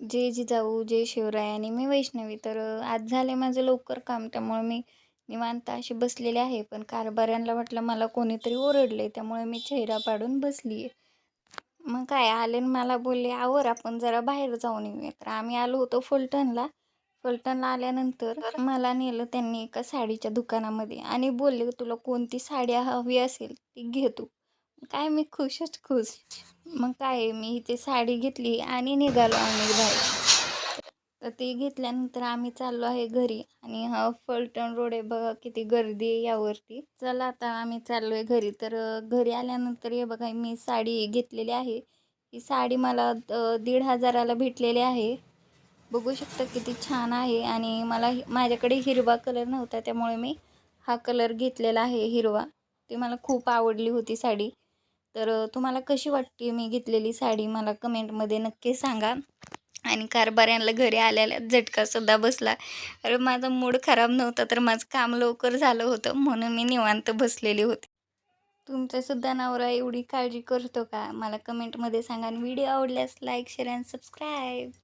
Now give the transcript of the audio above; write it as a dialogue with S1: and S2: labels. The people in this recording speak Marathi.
S1: जय जिजाऊ जय शिवराय आणि मी वैष्णवी तर आज झाले माझं लवकर काम. त्यामुळे मी निवांत अशी बसलेले आहे. पण कारभाऱ्यांना वाटलं मला कोणीतरी ओरडले त्यामुळे मी चेहरा पाडून बसली आहे मग काय आले आणि मला बोलले आवर आपण जरा बाहेर जाऊन येऊया तर आम्ही आलो होतो फलटणला. फलटणला आल्यानंतर मला नेलं त्यांनी एका साडीच्या दुकानामध्ये आणि बोलले तुला कोणती साडी हवी असेल ती घे तू. काय मी खुशच खुश. मग काय मी इथे साडी घेतली आणि निघालो आम्ही बाहेर. तर ते घेतल्यानंतर आम्ही चाललो आहे घरी आणि हा फलटण रोड आहे बघा किती गर्दी आहे यावरती. चला आता आम्ही चाललो आहे घरी. तर घरी आल्यानंतर हे बघा मी साडी घेतलेली आहे. ही साडी मला दीड हजाराला भेटलेली आहे. बघू शकता किती छान आहे आणि मला माझ्याकडे हिरवा कलर नव्हता त्यामुळे मी हा कलर घेतलेला आहे हिरवा. ती मला खूप आवडली होती साडी. तर तुम्हाला कशी वाटते मी घेतलेली साडी मला कमेंटमध्ये नक्की सांगा. आणि कारभाऱ्यांना घरी आल्याला झटकासुद्धा बसला. अरे माझा मूड खराब नव्हता तर माझं काम लवकर झालं होतं म्हणून मी निवांत बसलेली होती. तुमचासुद्धा नवरा एवढी काळजी करतो का? मला कमेंटमध्ये सांगा आणि व्हिडिओ आवडल्यास लाईक शेअर अँड सबस्क्राईब.